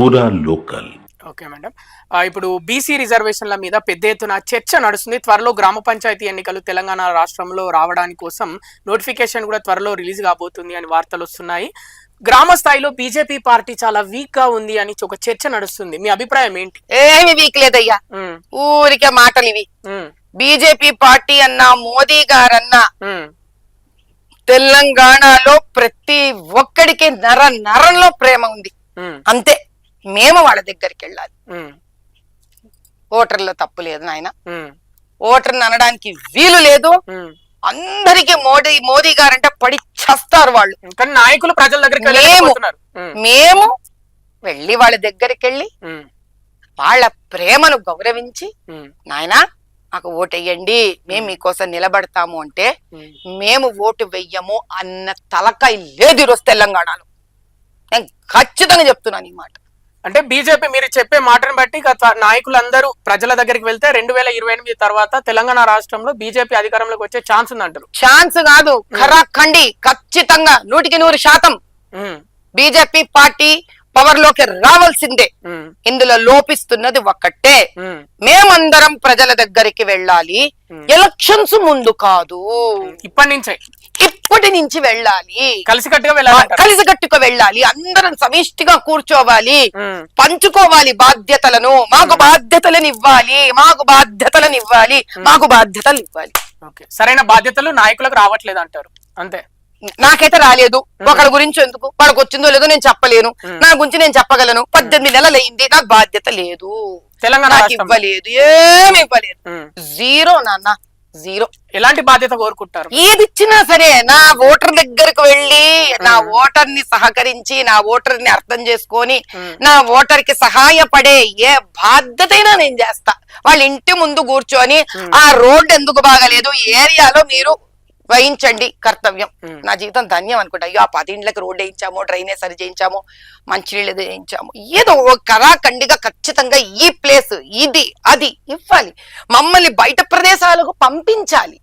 పూరా local. Okay madam. ఇప్పుడు BC రిజర్వేషన్ల మీద పెద్ద ఎత్తున చర్చ నడుస్తుంది. త్వరలో గ్రామ పంచాయతీ ఎన్నికలు తెలంగాణ రాష్ట్రంలో రావడానికి కోసం నోటిఫికేషన్ కూడా త్వరలో రిలీజ్ కాబోతుంది అని వార్తలు వస్తున్నాయి. గ్రామ స్థాయిలో బీజేపీ పార్టీ చాలా వీక్గా ఉంది అని ఒక చర్చ నడుస్తుంది. మీ అభిప్రాయం ఏంటి? ఏమి వీక్ లేదయ్యా. ఊరికే మాటలు ఇవి బీజేపీ పార్టీ అన్న మోదీ గారన్నా తెలంగాణలో ప్రతి ఒక్కడికి నర నరంలో ప్రేమ ఉంది. అంతే. మేము వాళ్ళ దగ్గరికి వెళ్ళాలి. ఓటర్లో తప్పు లేదు నాయన. ఓటర్ని అనడానికి వీలు లేదు. అందరికీ మోడీ మోదీ గారంటే పడి చస్తారు వాళ్ళు. కానీ నాయకులు ప్రజల దగ్గరికి మేము- మేము వెళ్ళి వాళ్ళ దగ్గరికి వెళ్ళి వాళ్ళ ప్రేమను గౌరవించి నాయనా మాకు ఓటెయ్యండి మేము మీకోసం నిలబడతాము అంటే. మేము ఓటు వెయ్యము అన్న తలకాయ లేదు ఈరోజు తెలంగాణలో. నేను ఖచ్చితంగా చెప్తున్నాను ఈ మాట. అంటే బీజేపీ మీరు చెప్పే మాటను బట్టి గత నాయకులందరూ ప్రజల దగ్గరికి వెళ్తే రెండు వేల ఇరవై ఎనిమిది తర్వాత తెలంగాణ రాష్ట్రంలో బీజేపీ అధికారంలోకి వచ్చే ఛాన్స్ ఉందంటారు. ఛాన్స్ కాదు. ఖరాఖండి. ఖచ్చితంగా నూటికి నూరు శాతం. బీజేపీ పార్టీ పవర్లోకి రావాల్సిందే ఇందులో లోపిస్తున్నది ఒక్కటే. మేమందరం ప్రజల దగ్గరికి వెళ్ళాలి. ఎలక్షన్స్ ముందు కాదు. ఇప్పటి నుంచే. ఇప్పటి నుంచి వెళ్ళాలి. కలిసికట్టుగా వెళ్ళాలంటారు. కలిసికట్టుకు వెళ్ళాలి. అందరం సమిష్టిగా కూర్చోవాలి. పంచుకోవాలి బాధ్యతలను. మాకు బాధ్యతలను ఇవ్వాలి మాకు బాధ్యతలను ఇవ్వాలి మాకు బాధ్యతలు ఇవ్వాలి సరైన బాధ్యతలు నాయకులకు రావట్లేదు అంటారు. అంతే. నాకైతే రాలేదు. ఒకరి గురించి ఎందుకు? వాడికి వచ్చిందో లేదో నేను చెప్పలేను. నా గురించి నేను చెప్పగలను. పద్దెనిమిది నెలలు అయింది. నాకు బాధ్యత లేదు. తెలంగాణ ఇవ్వలేదు. ఏమి ఇవ్వలేదు. జీరో నాన్న. జీరో. ఎలాంటి బాధ్యత కోరుకుంటారు? ఏది ఇచ్చినా సరే నా ఓటర్ దగ్గరకు వెళ్ళి నా ఓటర్ని సహకరించి నా ఓటర్ని అర్థం చేసుకొని నా ఓటర్కి సహాయపడే ఏ బాధ్యతైనా నేను చేస్తా. వాళ్ళ ఇంటి ముందు కూర్చొని ఆ రోడ్డు ఎందుకు బాగలేదు? ఏరియాలో మీరు వహించండి కర్తవ్యం. నా జీవితం ధన్యం అనుకుంటా. అయ్యో ఆ పది ఇండ్లకి రోడ్డు వేయించాము డ్రైనేజ్ సరి చేయించాము మంచినీళ్ళు ఏదో వేయించాము ఏదో కరాఖండిగా ఖచ్చితంగా ఈ ప్లేస్ ఇది అది ఇవ్వాలి. మమ్మల్ని బయట ప్రదేశాలకు పంపించాలి.